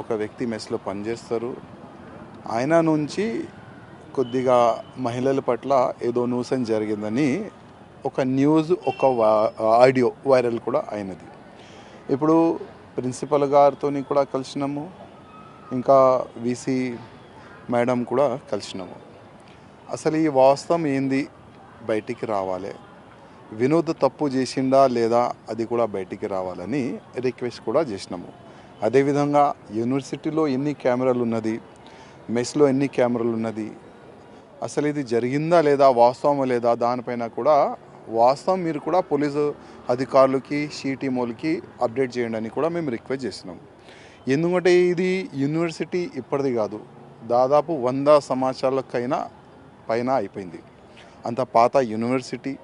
ఒక వ్యక్తి మెస్లో పనిచేస్తారు. ఆయన నుంచి కొద్దిగా మహిళల పట్ల ఏదో న్యూసెన్స్ జరిగిందని ఒక న్యూస్ ఒక వా- ఆడియో వైరల్ కూడా అయినది. ఇప్పుడు ప్రిన్సిపల్ గారితో కూడా కలిసినాము. ఇంకా వీసీ మేడం కూడా కలిసినాము. అసలు ఈ వాస్తవం ఏంది? బయటికి రావాలి. వినోద్ తప్పు చేసిండా లేదా? అది కూడా బయటికి రావాలని రిక్వెస్ట్ కూడా చేసినాము. అదేవిధంగా యూనివర్సిటీలో ఎన్ని కెమెరాలు ఉన్నది మెస్లో ఎన్ని కెమెరాలు ఉన్నది అసలు ఇది జరిగిందా లేదా వాస్తవం లేదా దానిపైన కూడా వాస్తవం మీరు కూడా పోలీసు అధికారులకి షీటీమోలకి అప్డేట్ చేయండి అని కూడా మేము రిక్వెస్ట్ చేసినాం. ఎందుకంటే ఇది యూనివర్సిటీ ఇప్పటిది కాదు. దాదాపు వంద సంవత్సరాలకైనా పైన అయిపోయింది. అంత పాత యూనివర్సిటీ.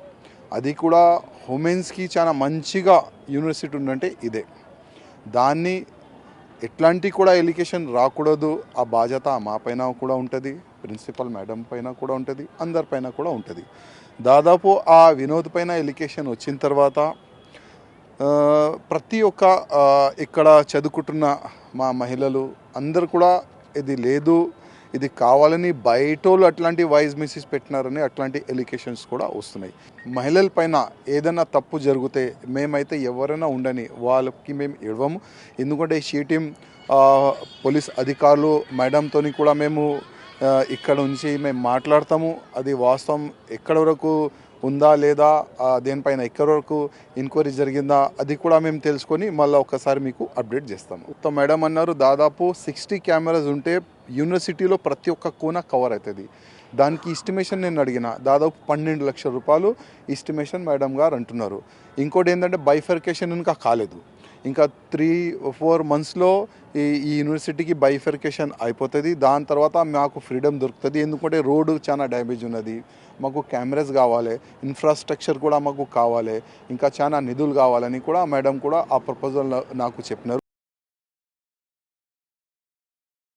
అది కూడా ఉమెన్స్కి చాలా మంచిగా యూనివర్సిటీ ఉందంటే ఇదే. దాన్ని ఎట్లాంటి కూడా ఎలికేషన్ రాకూడదు. ఆ బాధ్యత మా పైన కూడా ఉంటుంది. ప్రిన్సిపల్ మేడం పైన కూడా ఉంటుంది. అందరిపైన కూడా ఉంటుంది. దాదాపు ఆ వినోద్ పైన ఎలికేషన్ వచ్చిన తర్వాత ప్రతి ఒక్క ఇక్కడ చదువుకుంటున్న మా మహిళలు అందరు కూడా ఇది లేదు. ఇది కావాలని బయటోళ్ళు అట్లాంటి వాయిస్ మెసేజ్ పెట్టినారని అట్లాంటి ఎలికేషన్స్ కూడా వస్తున్నాయి. మహిళల పైన ఏదైనా తప్పు జరిగితే మేమైతే ఎవరైనా ఉండని వాళ్ళకి మేము ఇవ్వము. ఎందుకంటే షీ టీం పోలీస్ అధికారులు మేడంతో కూడా మేము ఇక్కడ నుంచి మేము మాట్లాడతాము. అది వాస్తవం. ఎక్కడ వరకు ఉందా లేదా దేనిపైన ఎక్కడి వరకు ఎంక్వైరీ జరిగిందా అది కూడా మేము తెలుసుకొని మళ్ళీ ఒకసారి మీకు అప్డేట్ చేస్తాము. సో మేడం అన్నారు దాదాపు సిక్స్టీ కెమెరాస్ ఉంటే యూనివర్సిటీలో ప్రతి ఒక్క కోన కవర్ అవుతుంది దానికి ఎస్టిమేషన్ నేను అడిగిన దాదాపు పన్నెండు లక్షల రూపాయలు ఎస్టిమేషన్ మేడం గారు అంటున్నారు. ఇంకోటి ఏంటంటే బైఫర్కేషన్ ఇంకా కాలేదు. ఇంకా త్రీ ఫోర్ మంత్స్లో ఈ ఈ యూనివర్సిటీకి బైఫర్కేషన్ అయిపోతుంది. దాని తర్వాత మాకు ఫ్రీడమ్ దొరుకుతుంది. ఎందుకంటే రోడ్డు చాలా డ్యామేజ్ ఉన్నది. మాకు కెమెరాస్ కావాలి. ఇన్ఫ్రాస్ట్రక్చర్ కూడా మాకు కావాలి. ఇంకా చాలా నిధులు కావాలని కూడా మేడం కూడా ఆ ప్రపోజల్ నాకు చెప్పినారు.